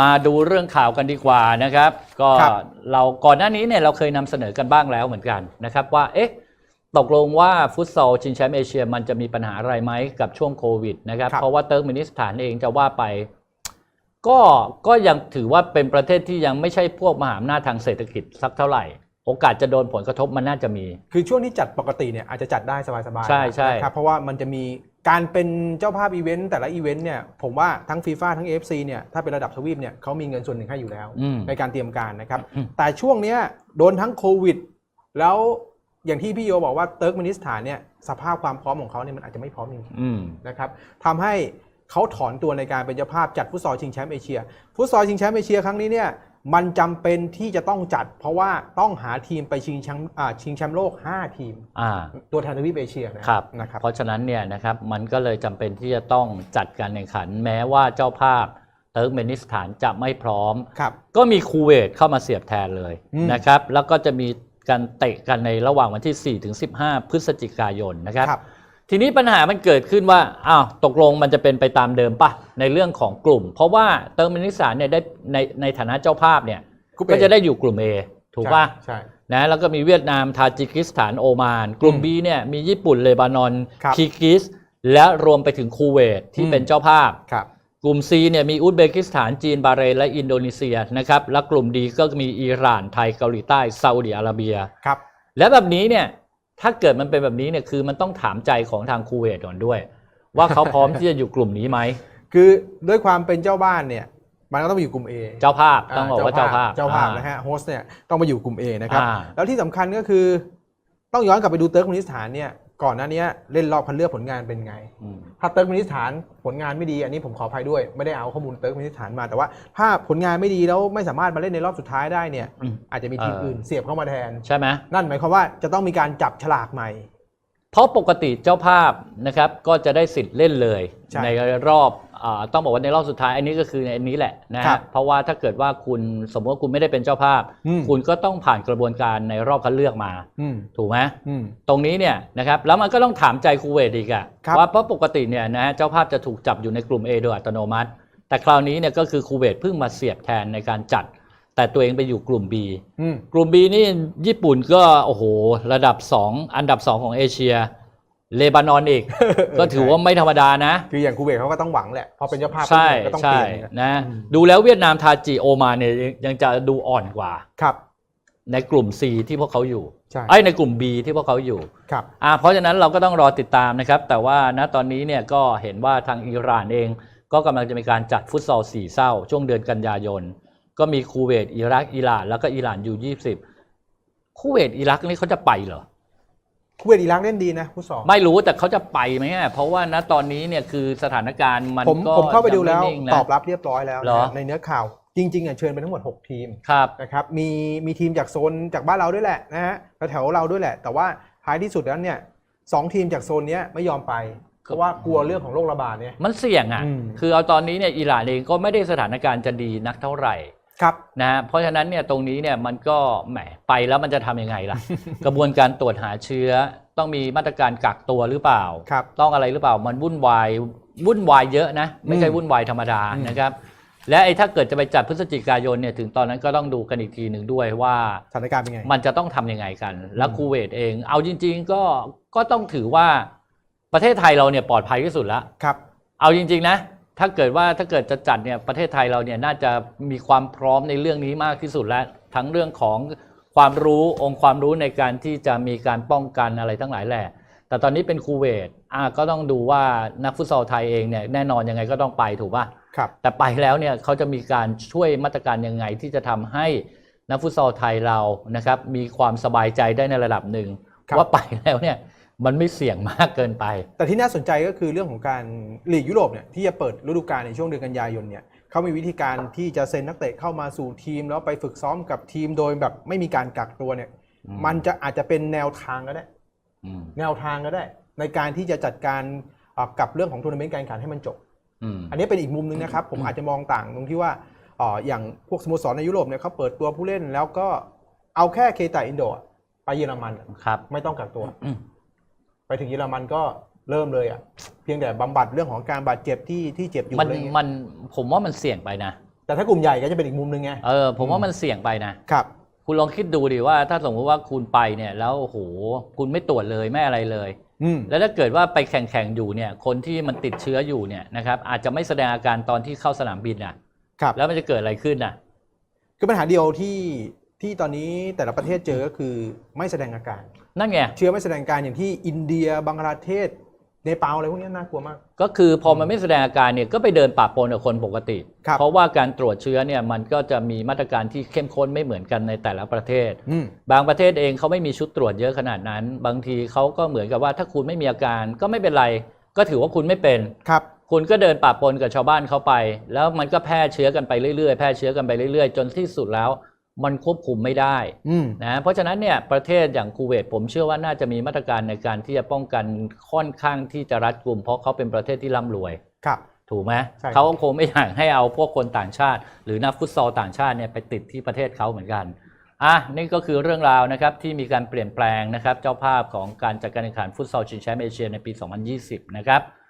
มาดูเรื่องข่าวกันดีกว่านะครับ ก็ครับเราก่อนหน้านี้เนี่ยเราเคยนำเสนอกันบ้างแล้วเหมือนกันนะครับ ว่าเอ๊ะตกลงว่าฟุตซอลชิงแชมป์เอเชียมันจะมีปัญหาอะไรไหมกับช่วงโควิดนะครับครับเพราะว่าเติร์กมินิสถานเองจะว่าไป ก็ก็ยังถือว่าเป็นประเทศที่ยังไม่ใช่พวกมหาอำนาจทางเศรษฐกิจสักเท่าไหร่ โอกาสจะโดนผลกระทบมันน่าจะมี คือช่วงที่จัดปกติเนี่ยอาจจะจัดได้สบายๆใช่ใช่นะครับเพราะว่ามันจะมี การเป็นเจ้าภาพอีเวนต์แต่ละอีเวนต์เนี่ยผมว่าทั้งฟีฟ่าทั้ง AFC เนี่ยถ้าเป็นระดับทวีปเนี่ยเขามีเงินส่วนหนึ่งให้อยู่แล้ว อืม ในการเตรียมการนะครับ อืม แต่ช่วงเนี้ยโดนทั้งโควิด แล้วอย่างที่พี่โยบอกว่าเติร์กมินิสถานเนี่ยสภาพความพร้อมของเขาเนี่ยมันอาจจะไม่พร้อมจริงอืม ๆนะครับทำให้เขาถอนตัวในการเป็นเจ้าภาพจัดฟุตซอลชิงแชมป์เอเชียฟุตซอลชิงแชมป์เอเชียครั้งนี้เนี่ย มันจำเป็นที่จะต้องจัด เพราะว่าต้องหาทีมไปชิงแชมป์อ่าชิงแชมป์โลก 5 ทีม อ่าตัวแทนทวีปเอเชียนะครับ นะครับ เพราะฉะนั้นเนี่ยนะครับมันก็เลยจำเป็นที่จะต้องจัดการแข่งขัน แม้ว่าเจ้าภาพเติร์กเมนิสถานจะไม่พร้อม ครับ ก็มีคูเวตเข้ามาเสียบแทนเลยอืม นะครับแล้วก็จะมีการเตะกันในระหว่างวันที่4ถึง15 พฤศจิกายนนะครับ ครับ ทีนี้ปัญหามันเกิดขึ้นว่าอ้าวตกลงมันจะเป็นไปตามเดิมปะในเรื่องของกลุ่ม เพราะว่าเติร์กเมนิสถานเนี่ยได้ในในฐานะเจ้าภาพเนี่ยกรุ๊ป A ก็จะได้อยู่กลุ่ม A ถูกป่ะใช่ นะแล้วก็มีเวียดนามทาจิกิสถานโอมาน กลุ่ม อืม B เนี่ยมีญี่ปุ่นเลบานอนครับคีกิส และรวมไปถึงคูเวตที่อืม เป็นเจ้าภาพ ครับ กลุ่ม C เนี่ยมีอุซเบกิสถานจีน บาห์เรน และอินโดนีเซียนะครับ และกลุ่ม D ก็มีอิหร่านไทยเกาหลีใต้ซาอุดิอาระเบีย ครับ และแบบนี้เนี่ย ถ้าเกิดมันเป็นแบบนี้เนี่ยคือมันต้องถามใจของทางคูเวตก่อนด้วย ว่าเขาพร้อมที่จะอยู่กลุ่มนี้ไหมคือด้วยความเป็นเจ้าบ้านเนี่ยมันก็ต้องมาอยู่กลุ่ม A เจ้าภาพต้องบอกว่าเจ้าภาพเจ้าภาพอ่นะฮะโฮสเนี่ยต้องมาอยู่กลุ่ม A นะครับอ่าแล้วที่สำคัญก็คือต้องย้อนกลับไปดูเติร์กมินิสถานเนี่ย ก่อนหน้านี้เล่นรอบคัดเลือกผลงานเป็นไงอืมถ้าเติร์กมินิสถานผลงานไม่ดี อันนี้ผมขออภัยด้วยไม่ได้เอาข้อมูลเติร์กมินิสถานมาแต่ว่า ถ้าผลงานไม่ดีแล้วไม่สามารถมาเล่นในรอบสุดท้ายได้เนี่ยอืมอาจจะมีทีมเอออื่อื่นเสียบเข้ามาแทนใช่ไหมนั่นหมายความว่าจะต้องมีการจับฉลากใหม่ เพราะปกติเจ้าภาพนะครับก็จะได้สิทธิ์เล่นเลยใช่ในรอบอา ต้องบอกว่าในรอบสุดท้ายอันนี้ก็คือในอันนี้แหละนะครัฮะบเพราะว่าถ้าเกิดว่าคุณสมมติว่าคุณไม่ได้เป็นเจ้าภาพอืมคุณก็ต้องผ่านกระบวนการในรอบคัดเลือกมาอืมถูกไหมอืมตรงนี้เนี่ยนะครับแล้วมันก็ต้องถามใจคูเวตอีกอะครับว่าเพราะปกติเนี่ยนะฮะเจ้าภาพจะถูกจับอยู่ในกลุ่ม A โดยอัตโนมัติ แต่คราวนี้เนี่ยก็คือคูเวตเพิ่งมาเสียบแทนในการจัด แต่ตัวเองไปอยู่กลุ่ม B อืมกลุ่ม B นี่ญี่ปุ่นก็โอ้โหระดับ 2 อันดับ 2 ของเอเชีย เลบานอนอีก ก็ถือว่าไม่ธรรมดานะ คืออย่างคูเวตเขาก็ต้องหวังแหละพอเป็นเจ้าภาพใช่ก็ต้องใช่เปลี่ยนนะนะอืมดูแล้วเวียดนามทาจิโอมานเนี่ยยังยังจะดูอ่อนกว่าครับ ในกลุ่ม C ที่พวกเขาอยู่ใช่ไอ้ยในกลุ่ม B ที่พวกเขาอยู่ครับอ่าเพราะฉะนั้นเราก็ต้องรอติดตามนะครับ แต่ว่าณตอนนี้เนี่ยก็เห็นว่าทางอิหร่านเอง ก็กำลังจะมีการจัดฟุตซอลสี่เศร้า ช่วงเดือนกันยายน ก็มีคูเวตอิรักอิหร่านแล้วก็อิหร่านยูยี่สิบคูเวตอิรักนี่เขาจะไปเหรอ คูเวตอิรักเล่นดีนะผู้สอง ไม่รู้แต่เขาจะไปไหมอะเพราะว่าณตอนนี้เนี่ยคือสถานการณ์มันผมก็ผมเข้าไปดูแล้ว ยังม่นิ่งนะ ตอบรับเรียบร้อยแล้วเหรอ นะในเนื้อข่าว จริง ๆอะเชิญไปทั้งหมด 6 ทีมครับ นะครับมีมีทีมจากโซนจากบ้านเราด้วยแหละนะฮะแถวๆเราด้วยแหละ แต่ว่าท้ายที่สุดแล้วเนี่ยสองทีมจากโซนเนี้ยไม่ยอมไป เพราะว่ากลัวเรื่องของโรคระบาดเนี่ย มันเสี่ยงอะ อืม คือเอาตอนนี้เนี่ยอิหร่านเองก็ไม่ได้สถานการณ์จะดีนักเท่าไหร่ ครับนะฮะเพราะฉะนั้นเนี่ยตรงนี้เนี่ยมันก็แหมไปแล้วมันจะทำยังไงล่ะ กระบวนการตรวจหาเชื้อ ต้องมีมาตรการกักตัวหรือเปล่าครับต้องอะไรหรือเปล่ามันวุ่นวายวุ่นวายเยอะนะ ไม่ใช่อืมวุ่นวายธรรมดาอืมนะครับ และไอ้ถ้าเกิดจะไปจัดพฤศจิกายนเนี่ยถึงตอนนั้นก็ต้องดูกันอีกทีหนึ่งด้วยว่าสถานการณ์เป็นไงมันจะต้องทำยังไงกัน แล้วอืมคูเวตเอง เอาจริง ๆ ก็ก็ต้องถือว่าประเทศไทยเราเนี่ยปลอดภัยที่สุดแล้วครับ เอาจริง ๆ นะ ถ้าเกิดว่าถ้าเกิดจะจัดเนี่ยประเทศไทยเราเนี่ยน่าจะมีความพร้อมในเรื่องนี้มากที่สุดแล้ว ทั้งเรื่องของความรู้องค์ความรู้ในการที่จะมีการป้องกันอะไรทั้งหลายแหละ แต่ตอนนี้เป็นคูเวตอะก็ต้องดูว่านักฟุตซอลไทยเองเนี่ยแน่นอนยังไงก็ต้องไปถูกป่ะครับแต่ไปแล้วเนี่ยเขาจะมีการช่วยมาตรการยังไงที่จะทำให้นักฟุตซอลไทยเรานะครับมีความสบายใจได้ในระดับหนึ่งว่าไปแล้วเนี่ย มันไม่เสี่ยงมากเกินไป แต่ที่น่าสนใจก็คือเรื่องของการลีกยุโรปเนี่ยที่จะเปิดฤดูกาลในช่วงเดือนกันยายนเนี่ยเขามีวิธีการที่จะเซ็นนักเตะเข้ามาสู่ทีม แล้วไปฝึกซ้อมกับทีมโดยแบบไม่มีการกักตัวเนี่ยอืมมันจะอาจจะเป็นแนวทางก็ได้อืมแนวทางก็ได้ ในการที่จะจัดการเอ่อกับเรื่องของทัวร์นาเมนต์การแข่งขันให้มันจบอืมอันนี้เป็นอีกมุมหนึงนะครับผมอืมอาจจะมองต่างตรงที่ว่าเอ่ออย่างพวกสโมสรในยุโรปเนี่ยเขาเปิดตัวผู้เล่นแล้วก็เอาแค่เคตาอินโดอะไปเยอรมันอะครับไม่ต้องกักตัวอืม ไปถึงเยอรมันก็เริ่มเลยอะเพียงแต่บำบัดเรื่องของการบาดเจ็บที่ที่เจ็บอยู่มันอะไรเงี้ยมันผมว่ามันเสี่ยงไปนะแต่ถ้ากลุ่มใหญ่ก็จะเป็นอีกมุมหนึงไงเออผมว่ามันเสี่ยงไปนะ ครับ คุณลองคิดดูดิว่าถ้าสมมติว่าคุณไปเนี่ยแล้วโอ้โหคุณไม่ตรวจเลยไม่อะไรเลย อืมแล้วถ้าเกิดว่าไปแข่งๆอยู่เนี่ยคนที่มันติดเชื้ออยู่เนี่ยนะครับอาจจะไม่แสดงอาการตอนที่เข้าสนามบินอะครับ แล้วมันจะเกิดอะไรขึ้นอะ คือปัญหาเดียวที่ ที่ตอนนี้แต่ละประเทศเจอก็คือไม่แสดงอาการ นั่นไง เชื้อไม่แสดงอาการอย่างที่อินเดียบังกลาเทศเนปาลอะไรพวกนี้น่ากลัวมาก ก็คือพอมันไม่แสดงอาการเนี่ยก็ไปเดินปะปนกับคนปกติครับเพราะว่าการตรวจเชื้อเนี่ยมันก็จะมีมาตรการที่เข้มข้นไม่เหมือนกันในแต่ละประเทศอืมบางประเทศเองเขาไม่มีชุดตรวจเยอะขนาดนั้น บางทีเขาก็เหมือนกับว่าถ้าคุณไม่มีอาการก็ไม่เป็นไร ก็ถือว่าคุณไม่เป็นครับ คุณก็เดินปะปนกับชาวบ้านเขาไป แล้วมันก็แพร่เชื้อกันไปเรื่อยๆแพร่เชื้อกันไปเรื่อยๆ จนที่สุดแล้ว มันควบคุมไม่ได้อืมนะเพราะฉะนั้นเนี่ยประเทศอย่างคูเวตผมเชื่อว่าน่าจะมีมาตรการในการที่จะป้องกันค่อนข้างที่จะรัดกุม เพราะเขาเป็นประเทศที่ร่ำรวยครับถูกไหมใช่ครับเขาก็คงไม่อยากให้เอาพวกคนต่างชาติ หรือนักฟุตซอลต่างชาติเนี่ยไปติดที่ประเทศเขาเหมือนกันอะนี่ก็คือเรื่องราวนะครับที่มีการเปลี่ยนแปลงนะครับเจ้าภาพของการจัดการแข่งขันฟุตซอลชิงแชมป์เอเชียในปี 2020 นะครับ